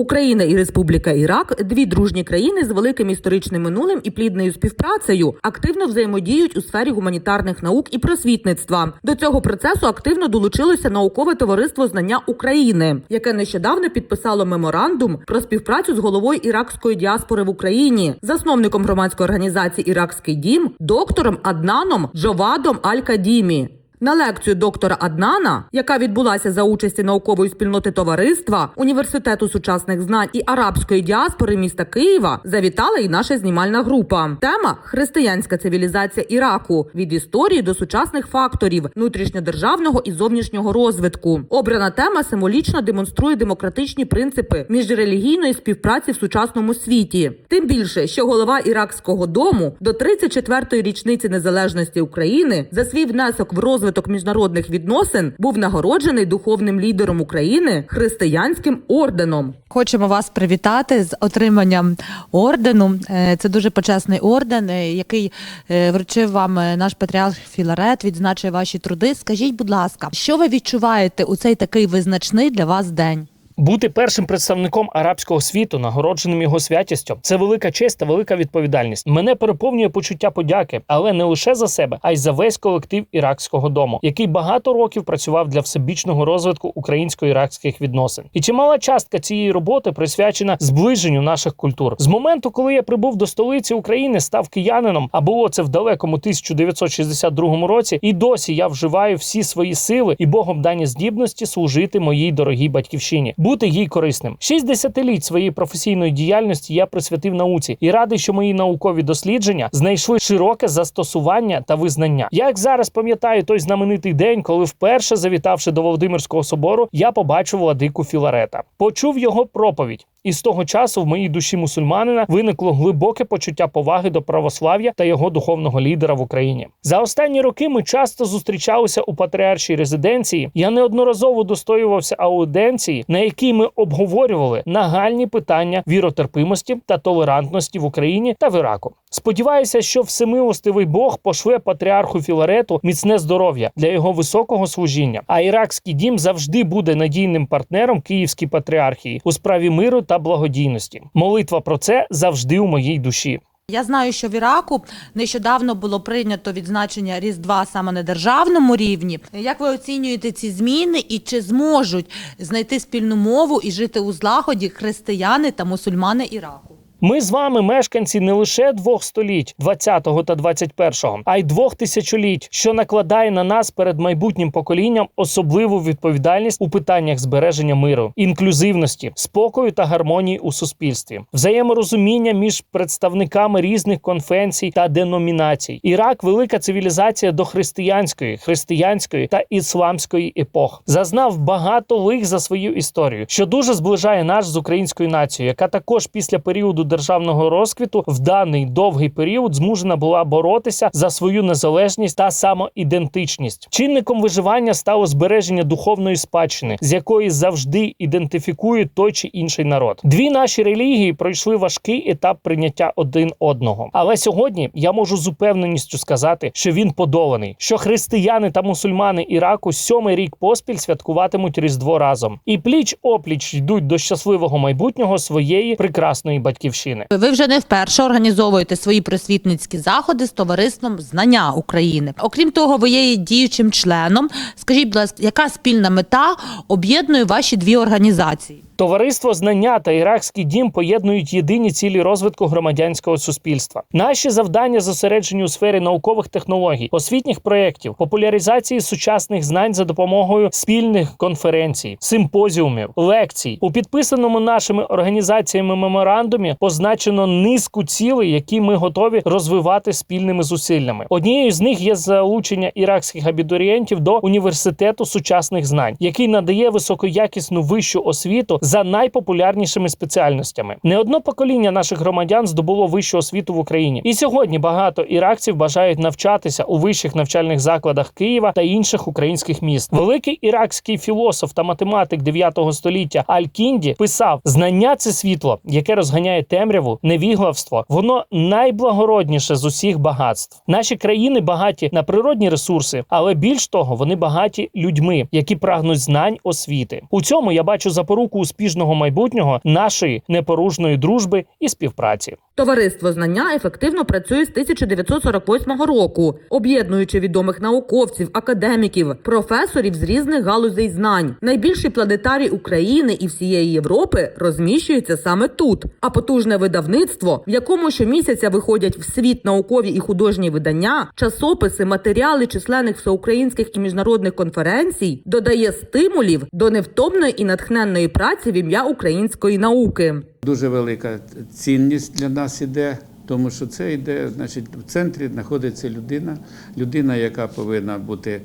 Україна і Республіка Ірак дві дружні країни з великим історичним минулим і плідною співпрацею активно взаємодіють у сфері гуманітарних наук і просвітництва. До цього процесу активно долучилося наукове товариство знання України, яке нещодавно підписало меморандум про співпрацю з головою іракської діаспори в Україні, засновником громадської організації Іракський дім, доктором Аднаном Джовадом Аль-Кадімі. На лекцію доктора Аднана, яка відбулася за участі наукової спільноти товариства університету сучасних знань і арабської діаспори міста Києва, завітала і наша знімальна група. Тема християнська цивілізація Іраку від історії до сучасних факторів внутрішньодержавного і зовнішнього розвитку. Обрана тема символічно демонструє демократичні принципи міжрелігійної співпраці в сучасному світі. Тим більше, що голова іракського дому до 34-ї річниці незалежності України за свій внесок в розвиток міжнародних відносин був нагороджений духовним лідером України християнським орденом. Хочемо вас привітати з отриманням ордену. Е, Це дуже почесний орден, е, який е, вручив вам наш патріарх Філарет, відзначив ваші труди. Скажіть, будь ласка, що ви відчуваєте у цей такий визначний для вас день? Бути першим представником арабського світу, нагородженим його святістю, це велика честь та велика відповідальність. Мене переповнює почуття подяки, але не лише за себе, а й за весь колектив іракського дому, який багато років працював для всебічного розвитку українсько-іракських відносин. І чимала частка цієї роботи присвячена зближенню наших культур. З моменту, коли я прибув до столиці України, став киянином, а було це в далекому 1962 році, і досі я вживаю всі свої сили і богом дані здібності служити моїй дорогій батьківщині бути їй корисним. Шість десятиліть своєї професійної діяльності я присвятив науці і радий, що мої наукові дослідження знайшли широке застосування та визнання. Як зараз пам'ятаю той знаменитий день, коли вперше завітавши до Володимирського собору, я побачив владику Філарета, почув його проповідь. І з того часу в моїй душі мусульманина виникло глибоке почуття поваги до православ'я та його духовного лідера в Україні. За останні роки ми часто зустрічалися у патріаршій резиденції. Я неодноразово достоювався ауденції, на якій ми обговорювали нагальні питання віротерпимості та толерантності в Україні та в Іраку. Сподіваюся, що всемилостивий Бог пошле патріарху Філарету міцне здоров'я для його високого служіння. А іракський дім завжди буде надійним партнером Київській патріархії у справі миру та благодійності. Молитва про це завжди у моїй душі. Я знаю, що в Іраку нещодавно було прийнято відзначення Різдва саме на державному рівні. Як ви оцінюєте ці зміни і чи зможуть знайти спільну мову і жити у злагоді християни та мусульмани Іраку? Ми з вами мешканці не лише двох століть, 20-го та 21-го, а й двох тисячоліть, що накладає на нас перед майбутнім поколінням особливу відповідальність у питаннях збереження миру, інклюзивності, спокою та гармонії у суспільстві, взаєморозуміння між представниками різних конфесій та деномінацій. Ірак велика цивілізація до християнської, християнської та ісламської епох. Зазнав багато лих за свою історію, що дуже зближає нас з українською нацією, яка також після періоду державного розквіту в даний довгий період змушена була боротися за свою незалежність та самоідентичність. Чинником виживання стало збереження духовної спадщини, з якої завжди ідентифікують той чи інший народ. Дві наші релігії пройшли важкий етап прийняття один одного. Але сьогодні я можу з упевненістю сказати, що він подоланий, що християни та мусульмани Іраку сьомий рік поспіль святкуватимуть Різдво разом і пліч опліч йдуть до щасливого майбутнього своєї прекрасної батьківщини. Ви вже не вперше організовуєте свої просвітницькі заходи з товариством знання України. Окрім того, ви є діючим членом. Скажіть, будь ласка, яка спільна мета об'єднує ваші дві організації? Товариство знання та іракський дім поєднують єдині цілі розвитку громадянського суспільства. Наші завдання зосереджені у сфері наукових технологій, освітніх проєктів, популяризації сучасних знань за допомогою спільних конференцій, симпозіумів, лекцій. У підписаному нашими організаціями меморандумі позначено низку цілей, які ми готові розвивати спільними зусиллями. Однією з них є залучення іракських абітурієнтів до університету сучасних знань, який надає високоякісну вищу освіту за найпопулярнішими спеціальностями. Не одно покоління наших громадян здобуло вищу освіту в Україні, і сьогодні багато іракців бажають навчатися у вищих навчальних закладах Києва та інших українських міст. Великий іракський філософ та математик 9 століття Аль-Кінді писав: знання це світло, яке розганяє темряву, невіглавство. Воно найблагородніше з усіх багатств. Наші країни багаті на природні ресурси, але більш того, вони багаті людьми, які прагнуть знань освіти. У цьому я бачу запоруку успіху успішного майбутнього нашої непорушної дружби і співпраці. Товариство знання ефективно працює з 1948 року, об'єднуючи відомих науковців, академіків, професорів з різних галузей знань. Найбільший планетарій України і всієї Європи розміщується саме тут. А потужне видавництво, в якому щомісяця виходять в світ наукові і художні видання, часописи, матеріали численних всеукраїнських і міжнародних конференцій, додає стимулів до невтомної і натхненної праці в ім'я української науки. Дуже велика цінність для нас іде, тому що це йде, значить, в центрі знаходиться людина, людина, яка повинна бути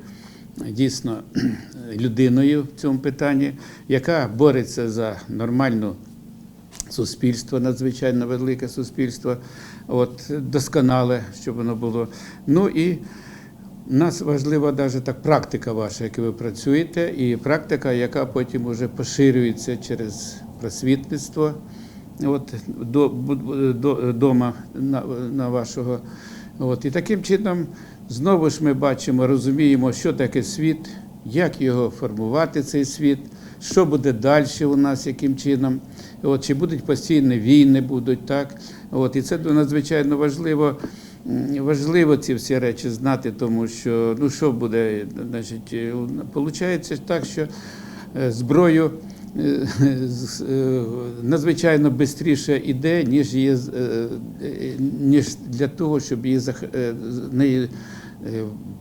дійсно людиною в цьому питанні, яка бореться за нормальну суспільство, надзвичайно велике суспільство, от, досконале, щоб воно було. Ну і у нас важлива навіть так практика ваша, яку ви працюєте, і практика, яка потім вже поширюється через просвітництво. От до, до дома на, на вашого. От і таким чином знову ж ми бачимо, розуміємо, що таке світ, як його формувати, цей світ, що буде далі у нас, яким чином. От, чи будуть постійні війни, будуть так. От, і це надзвичайно важливо. Важливо ці всі речі знати, тому що ну що буде, значить, виходить так, що е, зброю е, е, надзвичайно швидше йде, ніж е, е, ніж для того, щоб її е, неї е,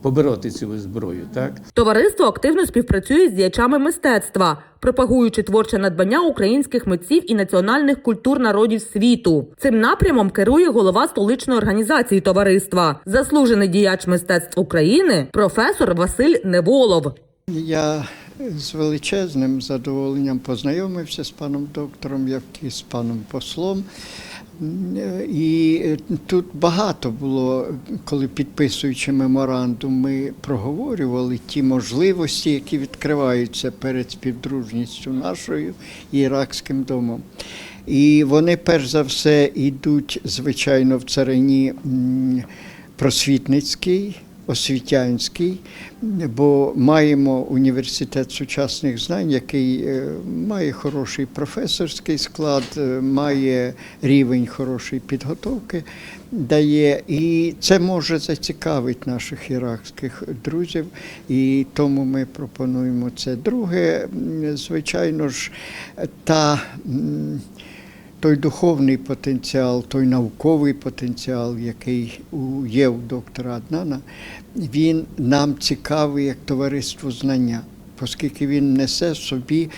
побороти цю зброю. Так? Товариство активно співпрацює з діячами мистецтва, пропагуючи творче надбання українських митців і національних культур народів світу. Цим напрямом керує голова столичної організації товариства, заслужений діяч мистецтв України, професор Василь Неволов. Я з величезним задоволенням познайомився з паном доктором, як і з паном послом. І тут багато було, коли підписуючи меморандум, ми проговорювали ті можливості, які відкриваються перед співдружністю нашою і іракським домом. І вони перш за все йдуть, звичайно, в царині м, просвітницький, освітянський, бо маємо університет сучасних знань, який е, має хороший професорський склад, е, має рівень хорошої підготовки, дає, і це може зацікавити наших іракських друзів, і тому ми пропонуємо це. Друге, звичайно ж, та. Той духовний потенціал, той науковий потенціал, який є у доктора Аднана, він нам цікавий як товариство знання, оскільки він несе в собі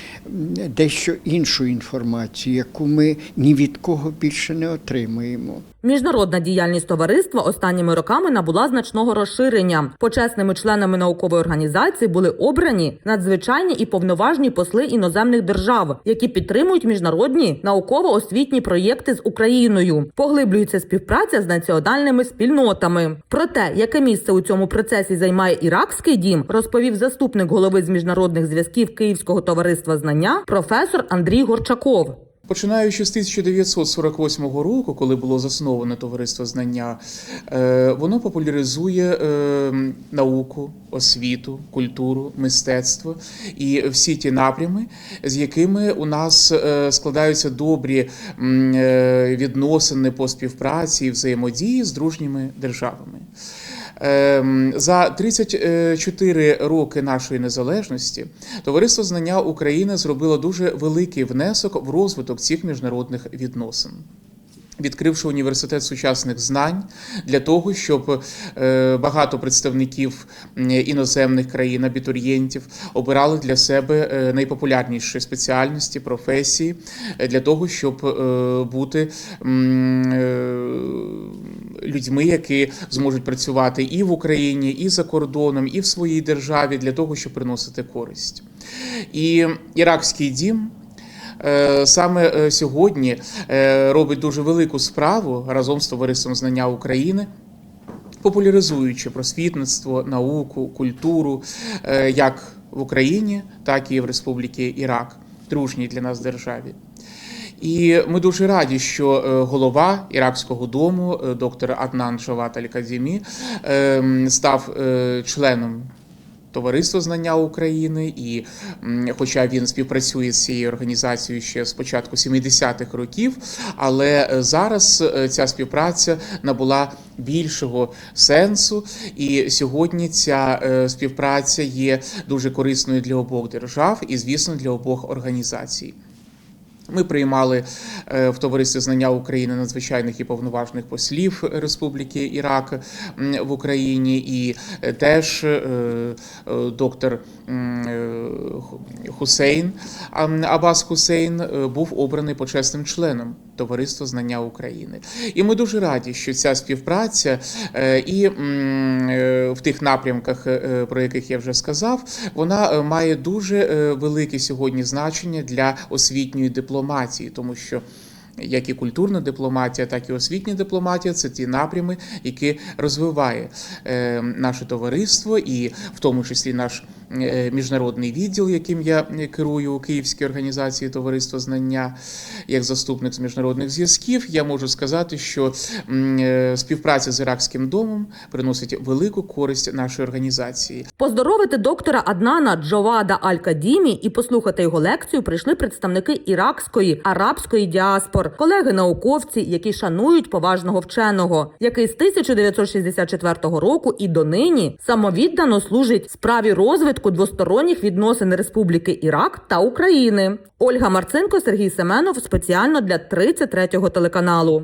дещо іншу інформацію, яку ми ні від кого більше не отримуємо. Міжнародна діяльність товариства останніми роками набула значного розширення. Почесними членами наукової організації були обрані надзвичайні і повноважні посли іноземних держав, які підтримують міжнародні науково-освітні проєкти з Україною. Поглиблюється співпраця з національними спільнотами. Про те, яке місце у цьому процесі займає іракський дім, розповів заступник голови з міжнародних зв'язків Київського товариства знання професор Андрій Горчаков. Починаючи з 1948 року, коли було засноване товариство знання, е, воно популяризує е, науку, освіту, культуру, мистецтво і всі ті напрями, з якими у нас е, складаються добрі відносини по співпраці і взаємодії з дружніми державами. Ем, За 34 роки нашої незалежності Товариство знання України зробило дуже великий внесок в розвиток цих міжнародних відносин. Відкривши університет сучасних знань для того, щоб е, багато представників іноземних країн, абітурієнтів обирали для себе е, найпопулярніші спеціальності, професії е, для того, щоб бути людьми, які зможуть працювати і в Україні, і за кордоном, і в своїй державі для того, щоб приносити користь. І іракський дім. Е, Саме е, сьогодні е, робить дуже велику справу разом з товариством знання України, популяризуючи просвітництво, науку, культуру як в Україні, так і в Республіці Ірак, дружній для нас державі. І ми дуже раді, що голова Іракського дому, доктор Аднан Шават Аль-Кадімі, е, став членом Товариство знання України, і хоча він співпрацює з цією організацією ще з початку 70-х років, але е, зараз е, ця співпраця набула більшого сенсу, і сьогодні ця е, співпраця є дуже корисною для обох держав і, звісно, для обох організацій. Ми приймали е, в товаристві знання України надзвичайних і повноважних послів Республіки Ірак в Україні, і е, теж е, доктор Хусейн Абас Хусейн був обраний почесним членом Товариства знання України. І ми дуже раді, що ця співпраця е, і е, в тих напрямках, е, про яких я вже сказав, вона має дуже велике сьогодні значення для освітньої дипломатії, тому що. Як і культурна дипломатія, так і освітня дипломатія це ті напрями, які розвиває наше товариство, і в тому числі наш міжнародний відділ, яким я керую у Київській організації Товариство знання, як заступник з міжнародних зв'язків, я можу сказати, що е, співпраця з Іракським домом приносить велику користь нашій організації. Поздоровити доктора Аднана Джовада Аль-Кадімі і послухати його лекцію прийшли представники іракської арабської діаспор, колеги-науковці, які шанують поважного вченого, який з 1964 року і донині самовіддано служить справі розвитку двосторонніх відносин Республіки Ірак та України. Ольга Марценко, Сергій Семенов спеціально для 33-го телеканалу.